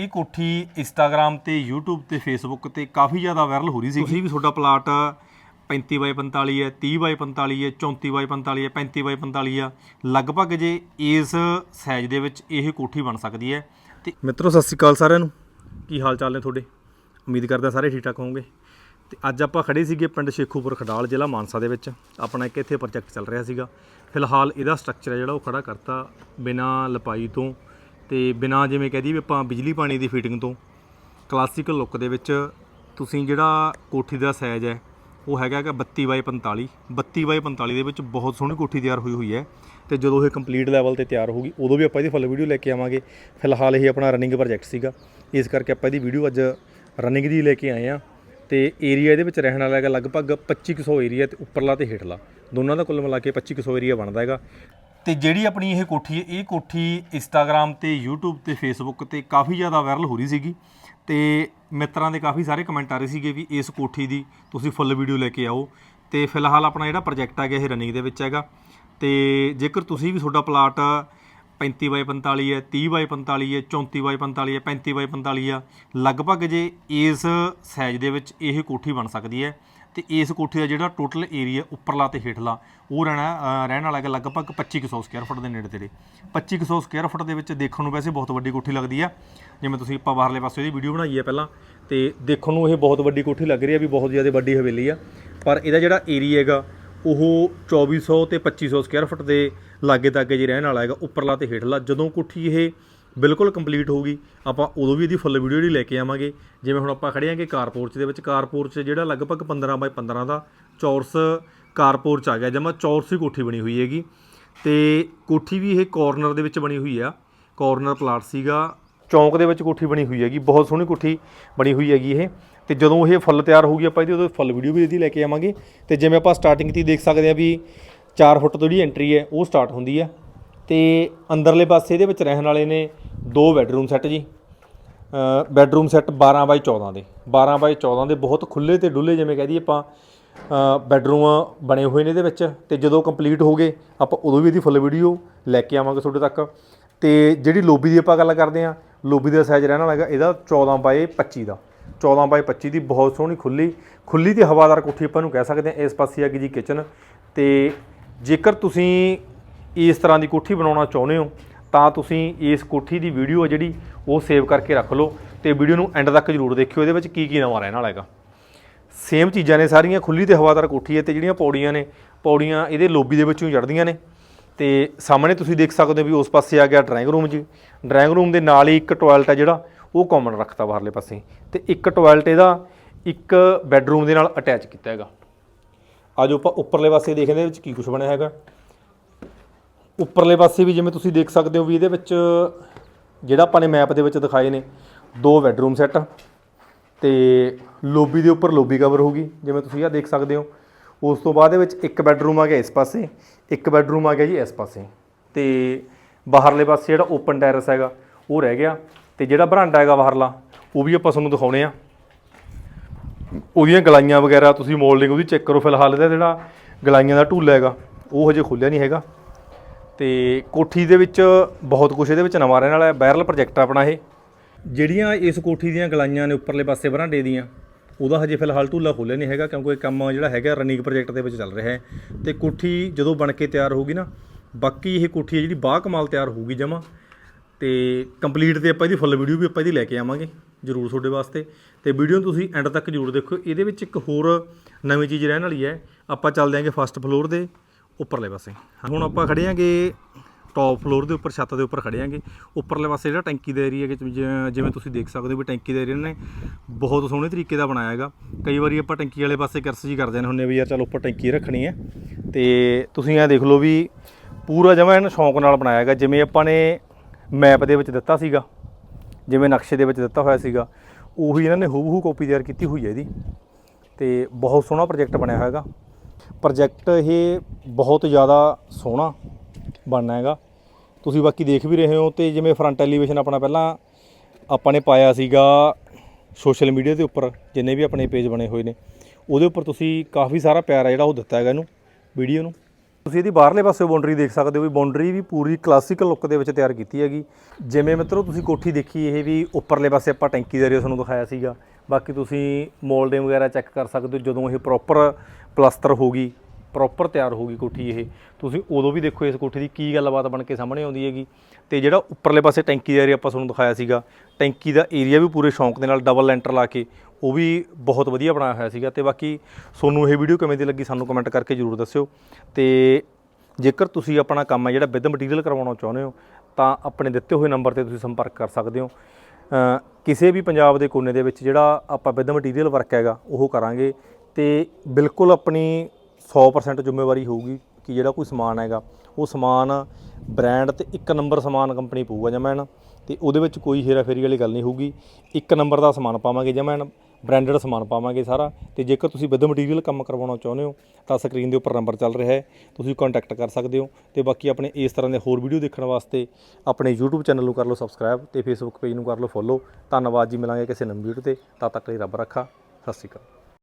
ਇਹ ਕੋਠੀ ਇੰਸਟਾਗ੍ਰam ਤੇ YouTube ਤੇ Facebook ਤੇ ਕਾਫੀ ਜ਼ਿਆਦਾ ਵਾਇਰਲ ਹੋ ਰਹੀ ਸੀ ਤੁਸੀਂ ਵੀ ਤੁਹਾਡਾ ਪਲਾਟ 35 ਬਾਈ 45 ਹੈ 30 ਬਾਈ 45 ਹੈ 34 ਬਾਈ 45 ਹੈ 35 ਬਾਈ 45 ਆ ਲਗਭਗ ਜੇ ਇਸ ਸਾਈਜ਼ ਦੇ ਵਿੱਚ ਇਹ ਕੋਠੀ ਬਣ ਸਕਦੀ ਹੈ ਤੇ ਮਿੱਤਰੋ ਸਤਿ ਸ਼੍ਰੀ ਅਕਾਲ ਸਾਰਿਆਂ ਨੂੰ। ਕੀ ਹਾਲ ਚਾਲ ਨੇ ਤੁਹਾਡੇ? ਉਮੀਦ ਕਰਦਾ ਸਾਰੇ ਠੀਕ ਠਾਕ ਹੋਵੋਗੇ। ਤੇ ਅੱਜ ਆਪਾਂ ਖੜੇ ਸੀਗੇ ਪਿੰਡ ਸ਼ੇਖੂਪੁਰ ਖਡਾਲ ਜ਼ਿਲ੍ਹਾ ਮਾਨਸਾ ਦੇ ਵਿੱਚ। ਆਪਣਾ ਇੱਕ ਇੱਥੇ ਪ੍ਰੋਜੈਕਟ ਚੱਲ ਰਿਹਾ ਸੀਗਾ। ਫਿਲਹਾਲ ਇਹਦਾ ਸਟਰਕਚਰ ਹੈ ਜਿਹੜਾ ਉਹ ਖੜਾ ਕਰਤਾ ਬਿਨਾ ਲਪਾਈ ਤੋਂ। ਤੇ ਬਿਨਾ ਜਿਵੇਂ ਕਹਦੀ ਵੀ ਆਪਾਂ ਬਿਜਲੀ ਪਾਣੀ ਦੀ ਫਿਟਿੰਗ ਤੋਂ ਕਲਾਸੀਕਲ ਲੁੱਕ ਦੇ ਵਿੱਚ ਤੁਸੀਂ ਜਿਹੜਾ ਕੋਠੀ ਦਾ ਸਾਈਜ਼ ਹੈ, ਉਹ ਹੈਗਾ ਹੈਗਾ 32 ਬਾਈ 45 32 ਬਾਈ 45 ਦੇ ਵਿੱਚ ਬਹੁਤ ਸੋਹਣੀ ਕੋਠੀ ਤਿਆਰ ਹੋਈ ਹੋਈ ਹੈ ਤੇ ਜਦੋਂ ਇਹ ਕੰਪਲੀਟ ਲੈਵਲ ਤੇ ਤਿਆਰ ਹੋਊਗੀ, ਉਦੋਂ ਵੀ ਆਪਾਂ ਇਹਦੀ ਫੁੱਲ ਵੀਡੀਓ ਲੈ ਕੇ ਆਵਾਂਗੇ। ਫਿਲਹਾਲ ਇਹ ਆਪਣਾ ਰਨਿੰਗ ਪ੍ਰੋਜੈਕਟ ਸੀਗਾ, ਇਸ ਕਰਕੇ ਆਪਾਂ ਇਹਦੀ ਵੀਡੀਓ ਅੱਜ ਰਨਿੰਗ ਦੀ ਲੈ ਕੇ ਆਏ ਆ ਤੇ ਏਰੀਆ ਇਹਦੇ ਵਿੱਚ ਰਹਿਣ ਵਾਲਾ ਹੈਗਾ ਲਗਭਗ 2500 ਏਰੀਆ ਤੇ ਉੱਪਰਲਾ ਤੇ ਹੇਠਲਾ। ਦੋਨਾਂ ਦਾ ਕੁੱਲ ਮਿਲਾ ਕੇ 2500 ਏਰੀਆ ਬਣਦਾ ਹੈਗਾ। ਤੇ ਜਿਹੜੀ ਆਪਣੀ ਇਹ ਕੋਠੀ ਹੈ, ਇਹ ਕੋਠੀ ਇੰਸਟਾਗ੍ਰam ਤੇ, YouTube ਤੇ, Facebook ਤੇ ਕਾਫੀ ਜ਼ਿਆਦਾ ਵਾਇਰਲ ਹੋ ਰਹੀ ਸੀਗੀ ਤੇ ਮਿੱਤਰਾਂ ਦੇ ਕਾਫੀ ਸਾਰੇ ਕਮੈਂਟ ਆ ਰਹੇ ਸੀਗੇ ਵੀ ਇਸ ਕੋਠੀ ਦੀ ਤੁਸੀਂ ਫੁੱਲ ਵੀਡੀਓ ਲੈ ਕੇ ਆਓ ਤੇ ਫਿਲਹਾਲ ਆਪਣਾ ਜਿਹੜਾ ਪ੍ਰੋਜੈਕਟ ਹੈਗਾ ਇਹ ਰਨਿੰਗ ਦੇ ਵਿੱਚ ਹੈਗਾ ਤੇ ਜੇਕਰ ਤੁਸੀਂ ਵੀ ਤੁਹਾਡਾ ਪਲਾਟ 35 ਬਾਈ 45 ਹੈ 30 ਬਾਈ 45 ਹੈ 34 ਬਾਈ 45 ਹੈ 35 ਬਾਈ 45 ਆ ਲਗਭਗ ਜੇ ਇਸ ਸਾਈਜ਼ ਦੇ ਵਿੱਚ ਇਹ ਕੋਠੀ ਬਣ ਸਕਦੀ ਹੈ, ਤੇ ਇਸ ਕੋਠੀ ਦਾ ਜਿਹੜਾ ਟੋਟਲ ਏਰੀਆ ਉੱਪਰਲਾ ਤੇ ਹੇਠਲਾ, ਉਹ ਰਹਿਣਾ ਰਹਿਣ ਵਾਲਾ ਹੈਗਾ ਲਗਭਗ 2500 ਸਕੁਅਰ ਫੁੱਟ ਦੇ ਨੇੜੇ ਤੇੜੇ। 2500 ਸਕੁਅਰ ਫੁੱਟ ਦੇ ਵਿੱਚ ਦੇਖਣ ਨੂੰ ਵੈਸੇ ਬਹੁਤ ਵੱਡੀ ਕੋਠੀ ਲੱਗਦੀ ਆ ਜਿਵੇਂ ਤੁਸੀਂ ਆਪਾਂ ਬਾਹਰਲੇ ਪਾਸੇ ਇਹਦੀ ਵੀਡੀਓ ਬਣਾਈ ਹੈ ਪਹਿਲਾਂ, ਤੇ ਦੇਖਣ ਨੂੰ ਇਹ ਬਹੁਤ ਵੱਡੀ ਕੋਠੀ ਲੱਗ ਰਹੀ ਹੈ, ਵੀ ਬਹੁਤ ਜ਼ਿਆਦਾ ਵੱਡੀ ਹਵੇਲੀ ਆ। ਪਰ ਇਹਦਾ ਜਿਹੜਾ ਏਰੀਆ ਹੈਗਾ, ਉਹ 2400 ਤੇ 2500 ਸਕੁਅਰ ਫੁੱਟ ਦੇ ਲਾਗੇ ਤਾਗੇ ਜੇ ਰਹਿਣ ਵਾਲਾ ਹੈਗਾ, ਉੱਪਰਲਾ ਤੇ ਹੇਠਲਾ, ਜਦੋਂ ਕੋਠੀ ਇਹ ਬਿਲਕੁਲ ਕੰਪਲੀਟ ਹੋਊਗੀ, ਆਪਾਂ ਉਦੋਂ ਵੀ ਇਹਦੀ ਫੁੱਲ ਵੀਡੀਓ ਜਿਹੜੀ ਲੈ ਕੇ ਆਵਾਂਗੇ। ਜਿਵੇਂ ਹੁਣ ਆਪਾਂ ਖੜੇ ਆਂਗੇ ਕਾਰਪੋਰਚ ਦੇ ਵਿੱਚ ਕਾਰਪੋਰਚ ਜਿਹੜਾ ਲਗਭਗ 15 ਬਾਈ 15 ਦਾ ਚੌਰਸ ਕਾਰਪੋਰਚ ਆ ਗਿਆ, ਜਮਾ ਚੌਰਸ ਹੀ ਕੋਠੀ ਬਣੀ ਹੋਈ ਹੈਗੀ। ਤੇ ਕੋਠੀ ਵੀ ਇਹ ਕਾਰਨਰ ਦੇ ਵਿੱਚ ਬਣੀ ਹੋਈ ਆ ਕਾਰਨਰ ਪਲਾਟ ਸੀਗਾ, ਚੌਂਕ ਦੇ ਵਿੱਚ ਕੋਠੀ ਬਣੀ ਹੋਈ ਹੈਗੀ, ਬਹੁਤ ਸੋਹਣੀ ਕੋਠੀ ਬਣੀ ਹੋਈ ਹੈਗੀ ਇਹ। ਤੇ ਜਦੋਂ ਇਹ ਫੁੱਲ ਤਿਆਰ ਹੋਊਗੀ, ਆਪਾਂ ਇਹਦੀ ਉਦੋਂ ਫੁੱਲ ਵੀਡੀਓ ਵੀ ਇਹਦੀ ਲੈ ਕੇ ਆਵਾਂਗੇ। ਤੇ ਜਿਵੇਂ ਆਪਾਂ ਸਟਾਰਟਿੰਗ ਤੇ ਦੇਖ ਸਕਦੇ ਆ ਵੀ 4 ਫੁੱਟ ਤੋਂ ਜਿਹੜੀ ਐਂਟਰੀ ਹੈ, ਉਹ ਸਟਾਰਟ ਹੁੰਦੀ ਆ ਤੇ ਅੰਦਰਲੇ ਪਾਸੇ ਇਹਦੇ ਵਿੱਚ ਰਹਿਣ ਵਾਲੇ ਨੇ ਦੋ ਬੈੱਡਰੂਮ ਸੈੱਟ ਜੀ। ਬੈੱਡਰੂਮ ਸੈੱਟ 12 ਬਾਈ 14 ਦੇ। 12 ਬਾਈ 14 ਦੇ ਬਹੁਤ ਖੁੱਲੇ ਤੇ ਡੁੱਲੇ ਜਿਵੇਂ ਕਹਦੀ ਆਪਾਂ ਬੈੱਡਰੂਮ ਬਣੇ ਹੋਏ ਨੇ ਇਹਦੇ ਵਿੱਚ। ਤੇ ਜਦੋਂ ਕੰਪਲੀਟ ਹੋ ਗਏ, ਆਪਾਂ ਉਦੋਂ ਵੀ ਇਹਦੀ ਫੁੱਲ ਵੀਡੀਓ ਲੈ ਕੇ ਆਵਾਂਗੇ ਤੁਹਾਡੇ ਤੱਕ। ਤੇ ਜਿਹੜੀ ਲੋਬੀ ਦੀ ਆਪਾਂ ਗੱਲ ਕਰਦੇ ਆ ਲੋਬੀ ਦਾ ਸਾਈਜ਼ ਰਹਿਣ ਵਾਲਾ ਹੈਗਾ, ਇਹਦਾ 14 ਬਾਈ 25 ਦਾ। 14 ਬਾਈ 25 ਦੀ ਬਹੁਤ ਸੋਹਣੀ ਖੁੱਲੀ ਖੁੱਲੀ ਤੇ ਹਵਾਦਾਰ ਕੋਠੀ ਆਪਾਂ ਨੂੰ ਕਹਿ ਸਕਦੇ ਆ ਇਸ ਪਾਸੇ ਆ ਹੈਗੀ ਜੀ ਕਿਚਨ ਤੇ ਜੇਕਰ ਤੁਸੀਂ ਇਸ ਤਰ੍ਹਾਂ ਦੀ ਕੋਠੀ ਬਣਾਉਣਾ ਚਾਹੁੰਦੇ ਹੋ, ਤਾਂ ਤੁਸੀਂ ਇਸ ਕੋਠੀ ਦੀ ਵੀਡੀਓ ਹੈ ਜਿਹੜੀ, ਉਹ ਸੇਵ ਕਰਕੇ ਰੱਖ ਲਓ ਤੇ ਵੀਡੀਓ ਨੂੰ ਐਂਡ ਤੱਕ ਜ਼ਰੂਰ ਦੇਖਿਓ। ਇਹਦੇ ਵਿੱਚ ਕੀ ਕੀ ਨਵਾਂ ਰਹਿਣ ਵਾਲਾ ਹੈਗਾ। ਸੇਮ ਚੀਜ਼ਾਂ ਨੇ ਸਾਰੀਆਂ ਖੁੱਲੀ ਤੇ ਹਵਾਦਾਰ ਕੋਠੀ ਹੈ ਤੇ ਜਿਹੜੀਆਂ ਪੌੜੀਆਂ ਨੇ, ਪੌੜੀਆਂ ਇਹਦੇ ਲੋਬੀ ਦੇ ਵਿੱਚੋਂ ਹੀ ਚੜ੍ਹਦੀਆਂ ਨੇ। ਤੇ ਸਾਹਮਣੇ ਤੁਸੀਂ ਦੇਖ ਸਕਦੇ ਹੋ ਵੀ ਉਸ ਪਾਸੇ ਆ ਗਿਆ ਡਰਾਇੰਗ ਰੂਮ ਜੀ। ਡਰਾਇੰਗ ਰੂਮ ਦੇ ਨਾਲ ਹੀ ਇੱਕ ਟਾਇਲਟ ਹੈ ਜਿਹੜਾ, ਉਹ ਕਾਮਨ ਰੱਖਤਾ ਬਾਹਰਲੇ ਪਾਸੇ। ਤੇ ਇੱਕ ਟਾਇਲਟ ਇਹਦਾ ਇੱਕ ਬੈੱਡਰੂਮ ਦੇ ਨਾਲ ਅਟੈਚ ਕੀਤਾ ਹੈਗਾ। ਆਜੋ ਆਪਾਂ ਉੱਪਰਲੇ ਪਾਸੇ ਦੇਖਦੇ ਹਾਂ ਇਹਦੇ ਵਿੱਚ ਕੀ ਕੁਝ ਬਣਿਆ ਹੈਗਾ। ਉੱਪਰਲੇ ਪਾਸੇ ਵੀ ਜਿਵੇਂ ਤੁਸੀਂ ਦੇਖ ਸਕਦੇ ਹੋ ਵੀ ਇਹਦੇ ਵਿੱਚ ਜਿਹੜਾ ਆਪਾਂ ਨੇ ਮੈਪ ਦੇ ਵਿੱਚ ਦਿਖਾਏ ਨੇ, ਦੋ ਬੈੱਡਰੂਮ ਸੈੱਟ ਤੇ ਲੋਬੀ ਦੇ ਉੱਪਰ ਲੋਬੀ ਕਵਰ ਹੋਗੀ ਜਿਵੇਂ ਤੁਸੀਂ ਇਹ ਦੇਖ ਸਕਦੇ ਹੋ, ਉਸ ਤੋਂ ਬਾਅਦ ਦੇ ਵਿੱਚ ਇੱਕ ਬੈੱਡਰੂਮ ਆ ਗਿਆ ਇਸ ਪਾਸੇ, ਇੱਕ ਬੈੱਡਰੂਮ ਆ ਗਿਆ ਜੀ ਇਸ ਪਾਸੇ। ਤੇ ਬਾਹਰਲੇ ਪਾਸੇ ਜਿਹੜਾ ਓਪਨ ਟੈਰਸ ਹੈਗਾ, ਉਹ ਰਹਿ ਗਿਆ। ਤੇ ਜਿਹੜਾ ਬਰਾਂਡਾ ਹੈਗਾ ਬਾਹਰਲਾ, ਉਹ ਵੀ ਆਪਾਂ ਤੁਹਾਨੂੰ ਦਿਖਾਉਣੇ ਆ। ਉਹਦੀਆਂ ਗਲਾਈਆਂ ਵਗੈਰਾ ਤੁਸੀਂ ਮੋਲਡਿੰਗ ਉਹਦੀ ਚੈੱਕ ਕਰੋ ਫਿਲਹਾਲ ਇਹਦਾ ਜਿਹੜਾ ਗਲਾਈਆਂ ਦਾ ਢੂਲਾ ਹੈਗਾ, ਉਹ ਹਜੇ ਖੁੱਲਿਆ ਨਹੀਂ ਹੈਗਾ। ਤੇ ਕੋਠੀ ਦੇ ਵਿੱਚ ਬਹੁਤ ਕੁਝ ਇਹਦੇ ਵਿੱਚ ਨਵਾਂ ਰਹਿਣ ਵਾਲਾ ਹੈ ਵਾਇਰਲ ਪ੍ਰੋਜੈਕਟ ਆ ਆਪਣਾ ਇਹ। ਜਿਹੜੀਆਂ ਇਸ ਕੋਠੀ ਦੀਆਂ ਗਲਾਈਆਂ ਨੇ ਉੱਪਰਲੇ ਪਾਸੇ ਬਰਾਂਡੇ ਦੀਆਂ, ਉਹਦਾ ਹਜੇ ਫਿਲਹਾਲ ਢੂਲਾ ਖੋਲ੍ਹਿਆ ਨਹੀਂ ਹੈਗਾ, ਕਿਉਂਕਿ ਇਹ ਕੰਮ ਜਿਹੜਾ ਹੈਗਾ ਰਨਿੰਗ ਪ੍ਰੋਜੈਕਟ ਦੇ ਵਿੱਚ ਚੱਲ ਰਿਹਾ ਹੈ। ਤੇ ਕੋਠੀ ਜਦੋਂ ਬਣ ਕੇ ਤਿਆਰ ਹੋਊਗੀ ਨਾ, ਬਾਕੀ ਇਹ ਕੋਠੀ ਹੈ ਜਿਹੜੀ ਬਾਹ ਕਮਾਲ ਤਿਆਰ ਹੋਊਗੀ ਜਮਾ। ਤੇ ਕੰਪਲੀਟ ਤੇ ਆਪਾਂ ਇਹਦੀ ਫੁੱਲ ਵੀਡੀਓ ਵੀ ਆਪਾਂ ਇਹਦੀ ਲੈ ਕੇ ਆਵਾਂਗੇ। ਜਰੂਰ ਤੁਹਾਡੇ ਵਾਸਤੇ। ਤੇ ਵੀਡੀਓ ਨੂੰ ਤੁਸੀਂ ਐਂਡ ਤੱਕ ਜਰੂਰ ਦੇਖੋ। ਇਹਦੇ ਵਿੱਚ ਇੱਕ ਹੋਰ ਨਵੀਂ ਚੀਜ਼ ਰਹਿਣ ਵਾਲੀ ਹੈ। ਆਪਾਂ ਚੱਲਦੇ ਆਂਗੇ ਫਸਟ ਫਲੋਰ ਦੇ ਉੱਪਰਲੇ ਪਾਸੇ। ਹੁਣ ਆਪਾਂ ਖੜੇ ਆਂਗੇ ਟੌਪ ਫਲੋਰ ਦੇ ਉੱਪਰ, ਛੱਤ ਦੇ ਉੱਪਰ ਖੜੇ ਆਂਗੇ। ਉੱਪਰਲੇ ਪਾਸੇ ਜਿਹੜਾ ਟੈਂਕੀ ਦਾ ਏਰੀਆ ਜਿਵੇਂ ਤੁਸੀਂ ਦੇਖ ਸਕਦੇ ਹੋ ਵੀ ਟੈਂਕੀ ਦਾ ਏਰੀਆ ਨੇ ਬਹੁਤ ਸੋਹਣੇ ਤਰੀਕੇ ਦਾ ਬਣਾਇਆ ਹੈਗਾ। ਕਈ ਵਾਰੀ ਆਪਾਂ ਟੈਂਕੀ ਵਾਲੇ ਪਾਸੇ ਕਰਸ ਜੀ ਕਰਦੇ ਨੇ ਹੁੰਦੇ ਵੀ ਯਾਰ ਚੱਲ ਉੱਪਰ ਟੈਂਕੀ ਰੱਖਣੀ ਹੈ। ਤੇ ਤੁਸੀਂ ਇਹ ਦੇਖ ਲਓ ਵੀ ਪੂਰਾ ਜਮਾ ਇਹਨੂੰ ਸ਼ੌਂਕ ਨਾਲ ਬਣਾਇਆ ਹੈਗਾ। ਜਿਵੇਂ ਆਪਾਂ ਨੇ ਮੈਪ ਦੇ ਵਿੱਚ ਦਿੱਤਾ ਸੀਗਾ। ਜਿਵੇਂ ਨਕਸ਼ੇ ਦੇ ਵਿੱਚ ਦਿੱਤਾ ਹੋਇਆ ਸੀਗਾ, ਉਹੀ ਇਹਨਾਂ ਨੇ ਹੂਬਹੂ ਕਾਪੀ ਤਿਆਰ ਕੀਤੀ ਹੋਈ ਹੈ ਇਹਦੀ। ਤੇ ਬਹੁਤ ਸੋਹਣਾ ਪ੍ਰੋਜੈਕਟ ਬਣਿਆ ਹੋਇਆ ਹੈਗਾ। ਪ੍ਰੋਜੈਕਟ ਇਹ ਬਹੁਤ ਜ਼ਿਆਦਾ ਸੋਹਣਾ ਬਣਨਾ ਹੈਗਾ। ਤੁਸੀਂ ਬਾਕੀ ਦੇਖ ਵੀ ਰਹੇ ਹੋ ਤੇ ਜਿਵੇਂ ਫਰੰਟ ਐਲੀਵੇਸ਼ਨ ਆਪਣਾ ਪਹਿਲਾਂ ਆਪਾਂ ਨੇ ਪਾਇਆ ਸੀਗਾ ਸੋਸ਼ਲ ਮੀਡੀਆ ਦੇ ਉੱਪਰ, ਜਿੰਨੇ ਵੀ ਆਪਣੇ ਪੇਜ ਬਣੇ ਹੋਏ ਨੇ, ਉਹਦੇ ਉੱਪਰ ਤੁਸੀਂ ਕਾਫੀ ਸਾਰਾ ਪਿਆਰ ਆ ਜਿਹੜਾ ਉਹ ਦਿੱਤਾ ਹੈਗਾ ਇਹਨੂੰ ਵੀਡੀਓ ਨੂੰ। ਤੁਸੀਂ ਇਹਦੀ ਬਾਹਰਲੇ ਪਾਸੇ ਬਾਉਂਡਰੀ ਦੇਖ ਸਕਦੇ ਹੋ ਵੀ ਬਾਉਂਡਰੀ ਵੀ ਪੂਰੀ ਕਲਾਸੀਕਲ ਲੁੱਕ ਦੇ ਵਿੱਚ ਤਿਆਰ ਕੀਤੀ ਹੈਗੀ। ਜਿਵੇਂ ਮਿੱਤਰੋ, ਤੁਸੀਂ ਕੋਠੀ ਦੇਖੀ, ਇਹ ਵੀ ਉੱਪਰਲੇ ਪਾਸੇ ਆਪਾਂ ਟੈਂਕੀ ਦੇ ਏਰੀਆ ਤੁਹਾਨੂੰ ਦਿਖਾਇਆ ਸੀਗਾ। ਬਾਕੀ ਤੁਸੀਂ ਮੋਲਡਿੰਗ ਵਗੈਰਾ ਚੈੱਕ ਕਰ ਸਕਦੇ ਹੋ, ਜਦੋਂ ਇਹ ਪ੍ਰੋਪਰ ਪਲਸਟਰ ਹੋਗੀ ਪ੍ਰੋਪਰ ਤਿਆਰ ਹੋਗੀ ਕੋਠੀ ਇਹ। ਤੁਸੀਂ ਉਦੋਂ ਵੀ ਦੇਖੋ ਇਸ ਕੋਠੀ ਦੀ ਕੀ ਗੱਲਬਾਤ ਬਣ ਕੇ ਸਾਹਮਣੇ ਆਉਂਦੀ ਹੈਗੀ। ਤੇ ਜਿਹੜਾ ਉੱਪਰਲੇ ਪਾਸੇ ਟੈਂਕੀ ਦਾ ਏਰੀਆ ਆਪਾਂ ਤੁਹਾਨੂੰ ਦਿਖਾਇਆ ਸੀਗਾ, ਟੈਂਕੀ ਦਾ ਏਰੀਆ ਵੀ ਪੂਰੇ ਸ਼ੌਂਕ ਦੇ ਨਾਲ ਡਬਲ ਲੈਂਟਰ ਲਾ ਕੇ ਉਹ ਵੀ ਬਹੁਤ ਵਧੀਆ ਬਣਾਇਆ ਹੋਇਆ ਸੀਗਾ ਤੇ ਬਾਕੀ ਤੁਹਾਨੂੰ ਇਹ ਵੀਡੀਓ ਕਿਵੇਂ ਦੀ ਲੱਗੀ ਸਾਨੂੰ ਕਮੈਂਟ ਕਰਕੇ ਜਰੂਰ ਦੱਸਿਓ। ਤੇ ਜੇਕਰ ਤੁਸੀਂ ਆਪਣਾ ਕੰਮ ਹੈ ਜਿਹੜਾ ਵਿਦ ਮਟੀਰੀਅਲ ਕਰਵਾਉਣਾ ਚਾਹੁੰਦੇ ਹੋ, ਤਾਂ ਆਪਣੇ ਦਿੱਤੇ ਹੋਏ ਨੰਬਰ ਤੇ ਤੁਸੀਂ ਸੰਪਰਕ ਕਰ ਸਕਦੇ ਹੋ। ਕਿਸੇ ਵੀ ਪੰਜਾਬ ਦੇ ਕੋਨੇ ਦੇ ਵਿੱਚ ਜਿਹੜਾ ਆਪਾਂ ਵਿਦ ਮਟੀਰੀਅਲ ਵਰਕ ਹੈਗਾ, ਉਹ ਕਰਾਂਗੇ ਤੇ ਬਿਲਕੁਲ ਆਪਣੀ 100% ਜ਼ਿੰਮੇਵਾਰੀ ਹੋਊਗੀ ਕਿ ਜਿਹੜਾ ਕੋਈ ਸਮਾਨ ਹੈਗਾ, ਉਹ ਸਮਾਨ ਬ੍ਰਾਂਡ ਤੇ ਇੱਕ ਨੰਬਰ ਸਮਾਨ ਕੰਪਨੀ ਪਊਗਾ ਜਮੈਨ ਤੇ ਉਹਦੇ ਵਿੱਚ ਕੋਈ ਹੇਰਾਫੇਰੀ ਵਾਲੀ ਗੱਲ ਨਹੀਂ ਹੋਊਗੀ। ਇੱਕ ਨੰਬਰ ਦਾ ਸਮਾਨ ਪਾਵਾਂਗੇ ਜਮੈਨ ਬ੍ਰਾਂਡਡ ਸਮਾਨ ਪਾਵਾਂਗੇ ਸਾਰਾ। ਤੇ ਜੇਕਰ ਤੁਸੀਂ ਵਿਦ ਮਟੀਰੀਅਲ ਕੰਮ ਕਰਵਾਉਣਾ ਚਾਹੁੰਦੇ ਹੋ, ਤਾਂ ਸਕਰੀਨ ਦੇ ਉੱਪਰ ਨੰਬਰ ਚੱਲ ਰਿਹਾ ਹੈ। ਤੁਸੀਂ ਕੰਟੈਕਟ ਕਰ ਸਕਦੇ ਹੋ। ਤੇ ਬਾਕੀ ਆਪਣੇ ਇਸ ਤਰ੍ਹਾਂ ਦੇ ਹੋਰ ਵੀਡੀਓ ਦੇਖਣ ਵਾਸਤੇ ਆਪਣੇ YouTube ਚੈਨਲ ਨੂੰ ਕਰ ਲਓ ਸਬਸਕ੍ਰਾਈਬ ਤੇ Facebook ਪੇਜ ਨੂੰ ਕਰ ਲਓ ਫੋਲੋ ਧੰਨਵਾਦ ਜੀ, ਮਿਲਾਂਗੇ ਕਿਸੇ ਨਵੀਂ ਵੀਡੀਓ ਤੇ। ਤਦ ਤੱਕ ਲਈ ਰੱਬ ਰੱਖਾ। ਸਤਿ ਸ਼੍ਰੀ ਅਕਾਲ।